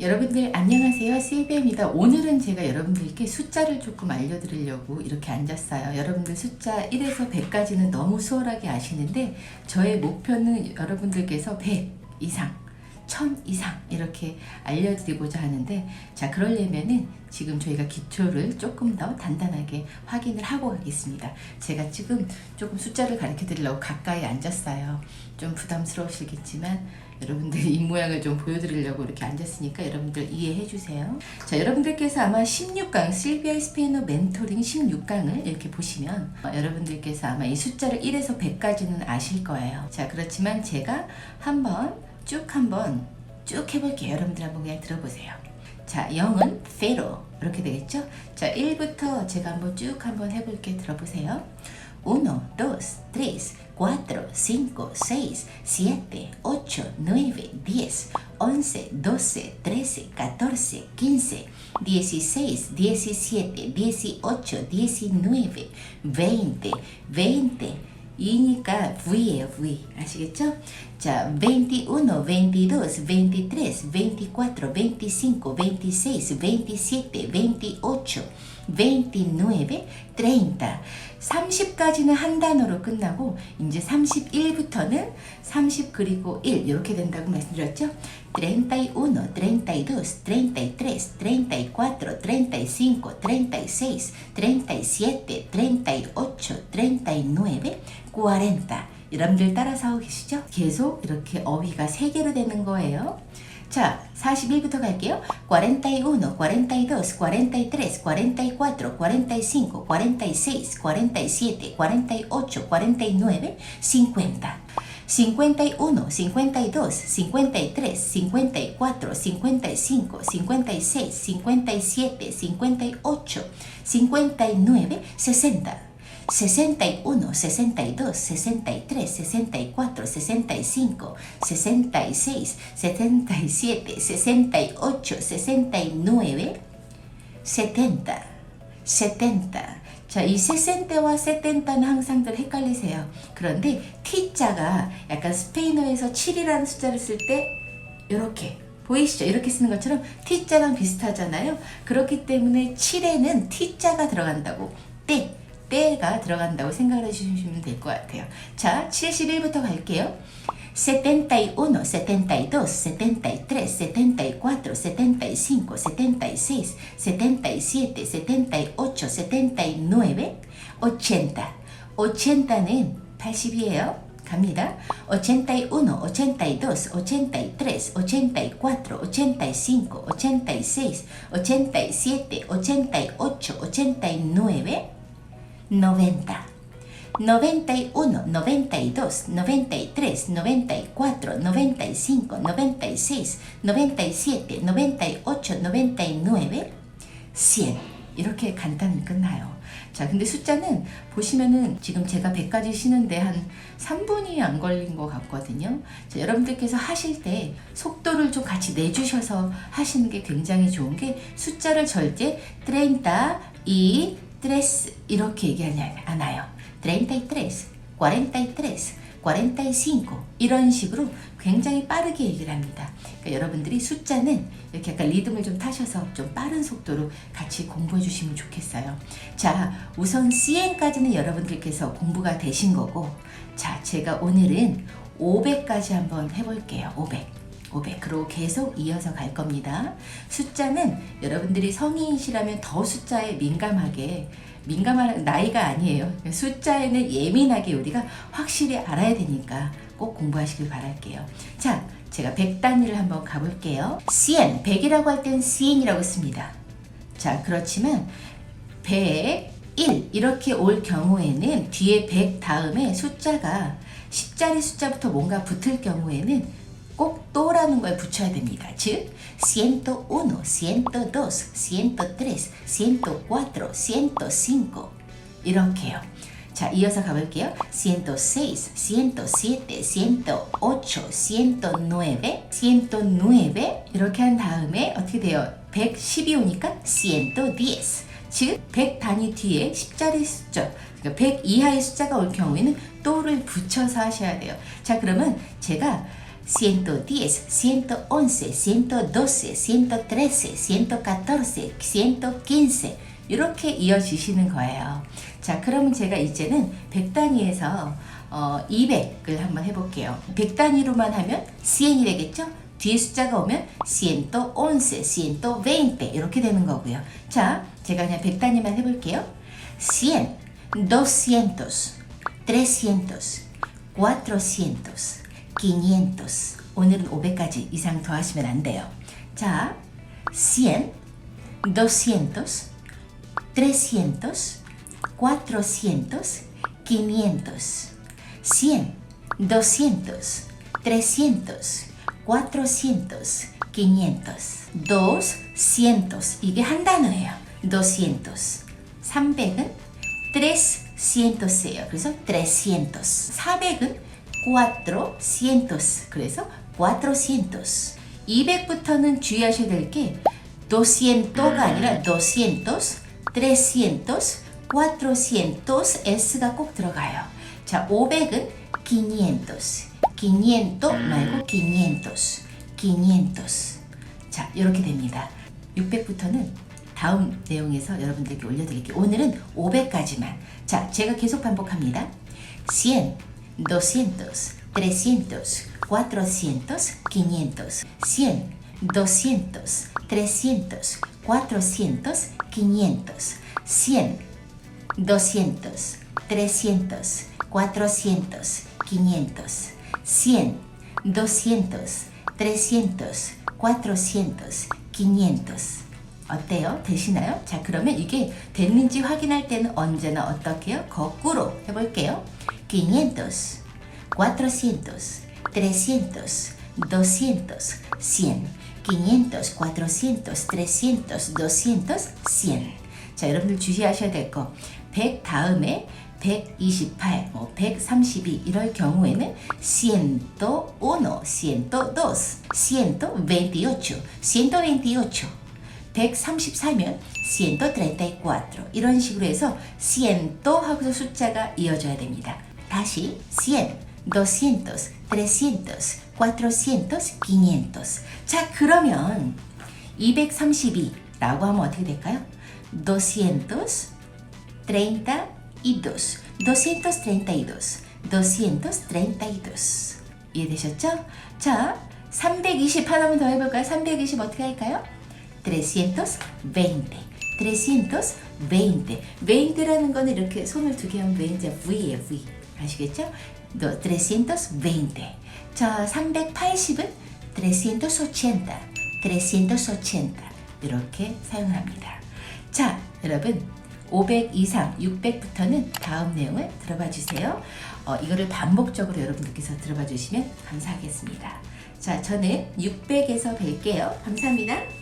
여러분들 안녕하세요. 세이베입니다. 오늘은 제가 여러분들께 숫자를 조금 알려드리려고 이렇게 앉았어요. 여러분들 숫자 1에서 100까지는 너무 수월하게 아시는데 저의 목표는 여러분들께서 100 이상 1000 이상 이렇게 알려드리고자 하는데 자 그러려면은 지금 저희가 기초를 조금 더 단단하게 확인을 하고 가겠습니다. 제가 지금 조금 숫자를 가르쳐 드리려고 가까이 앉았어요. 좀 부담스러우시겠지만 여러분들 이 모양을 좀 보여드리려고 이렇게 앉았으니까 여러분들 이해해 주세요. 자, 여러분들께서 아마 16강 실비아 스페인어 멘토링 16강을 이렇게 보시면 어, 여러분들께서 아마 이 숫자를 1에서 100까지는 아실 거예요. 자, 그렇지만 제가 한번 쭉 한번 쭉 해볼게요. 여러분들 한번 그냥 들어보세요. 자, 0은 zero 이렇게 되겠죠? 자, 1부터 제가 한번 쭉 한번 해볼게 들어보세요. 1, 2, 3, 4, 5, 6, 7, 8, 9, 10, 11, 12, 13, 14, 15, 16, 17, 18, 19, 20, 20, 이니까 V예요, V. 아시겠죠? 자, 21, 22, 23, 24, 25, 26, 27, 28, 29, 30. 30까지는 한 단어로 끝나고 이제 31부터는 30 그리고 1 이렇게 된다고 말씀드렸죠? 31, 32, 33, 34, 35, 36, 37, 38, 39, 40 여러분들 따라서 하고 계시죠? 계속 이렇게 어휘가 3개로 되는 거예요. 자, 41부터 갈게요. 41, 42, 43, 44, 45, 46, 47, 48, 49, 50. 51, 52, 53, 54, 55, 56, 57, 58, 59, 60. 61, 62, 63, 64, 65, 66, 77, 68, 69, 70, 70. 자, 이 60와 70는 항상들 헷갈리세요. 그런데 T자가 약간 스페인어에서 7이라는 숫자를 쓸 때 이렇게 보이시죠? 이렇게 쓰는 것처럼 T자랑 비슷하잖아요. 그렇기 때문에 7에는 T자가 들어간다고. 때, 때가 들어간다고 생각을 해주시면 될 것 같아요. 자, 71부터 갈게요. 71, 72, 73, 74, 75, 76, 77, 78, 79, 80. 80는 80이에요. 갑니다. 81, 82, 83, 84, 85, 86, 87, 88, 89, 90. 91, 92, 93, 94, 95, 96, 97, 98, 99, 100. 이렇게 간단히 끝나요. 자, 근데 숫자는 보시면은 지금 제가 100까지 쉬는데 한 3분이 안 걸린 것 같거든요. 자, 여러분들께서 하실 때 속도를 좀 같이 내주셔서 하시는 게 굉장히 좋은 게 숫자를 절대 30, 2, 3 이렇게 얘기하지 않아요. 33, 43, 45 이런 식으로 굉장히 빠르게 얘기를 합니다. 그러니까 여러분들이 숫자는 이렇게 약간 리듬을 좀 타셔서 좀 빠른 속도로 같이 공부해 주시면 좋겠어요. 자, 우선 CN까지는 여러분들께서 공부가 되신 거고, 자, 제가 오늘은 500까지 한번 해볼게요. 500. 500. 그리고 계속 이어서 갈 겁니다. 숫자는 여러분들이 성인이시라면 더 숫자에 민감하게 민감한 나이가 아니에요. 숫자에는 예민하게 우리가 확실히 알아야 되니까 꼭 공부하시길 바랄게요. 자, 제가 100단위를 한번 가볼게요. CN, 100이라고 할 땐 CN이라고 씁니다. 자, 그렇지만 101 이렇게 올 경우에는 뒤에 100 다음에 숫자가 10자리 숫자부터 뭔가 붙을 경우에는 꼭 또라는 걸 붙여야 됩니다. 즉, 101, 102, 103, 104, 105 이렇게요. 자, 이어서 가볼게요. 106, 107, 108, 109, 109 이렇게 한 다음에 어떻게 돼요? 110이 오니까 110. 즉, 100 단위 뒤에 10자리 숫자, 그러니까 100 이하의 숫자가 올 경우에는 또를 붙여서 하셔야 돼요. 자, 그러면 제가 110, 111, 112, 113, 114, 115 이렇게 이어지시는 거예요. 자, 그러면 제가 이제는 100단위에서 어, 200을 한번 해볼게요. 100단위로만 하면 100이 되겠죠? 뒤에 숫자가 오면 111, 120 이렇게 되는 거고요. 자, 제가 그냥 100단위만 해볼게요. 100, 200, 300, 400, 500. 오늘은 500까지 이상 더하시면 안 돼요. 자, 100, 200, 300, 400, 500. 100, 200, 300, 400, 500. 200 이게 한 단어예요. 200. 300은 300예요. 그래서 300. 400은 400. 그래서 400. 200부터는 주의하셔야 될 게 200가 아니라 200, 300, 400, S가 꼭 들어가요. 자, 500은 500, 500 말고 500, 500. 자, 이렇게 됩니다. 600부터는 다음 내용에서 여러분들께 올려드릴게요. 오늘은 500까지만. 자, 제가 계속 반복합니다. 100, 200, 300, 400, 500. 100, 200, 300, 400, 500. 100, 200, 300, 400, 500. 100, 200, 300, 400, 500. 어때요? 되시나요? 자, 그러면 이게 됐는지 확인할 때는 언제나 어떻게 해요? 거꾸로 해볼게요. 500, 400, 300, 200, 100. 500, 400, 300, 200, 100. 자, 여러분들 주시하셔야 될 거. 100 다음에 128, 뭐 132 이럴 경우에는 101, 102, 128, 128. 134면 134 이런 식으로 해서 100 하고서 숫자가 이어져야 됩니다. 다시 100, 200, 300, 400, 500. 자, 그러면 232라고 하면 어떻게 될까요? 232, 232, 232. 이해되셨죠? 자, 320 하나만 더 해볼까요? 320 어떻게 할까요? 320, 320. 20라는 거는 이렇게 손을 두 개 하면 왠지 V예요, V. 아시겠죠? 너 320. 자, 380은 380, 380 이렇게 사용을 합니다. 자, 여러분 500 이상 600부터는 다음 내용을 들어봐 주세요. 어, 이거를 반복적으로 여러분들께서 들어봐 주시면 감사하겠습니다. 자, 저는 600에서 뵐게요. 감사합니다.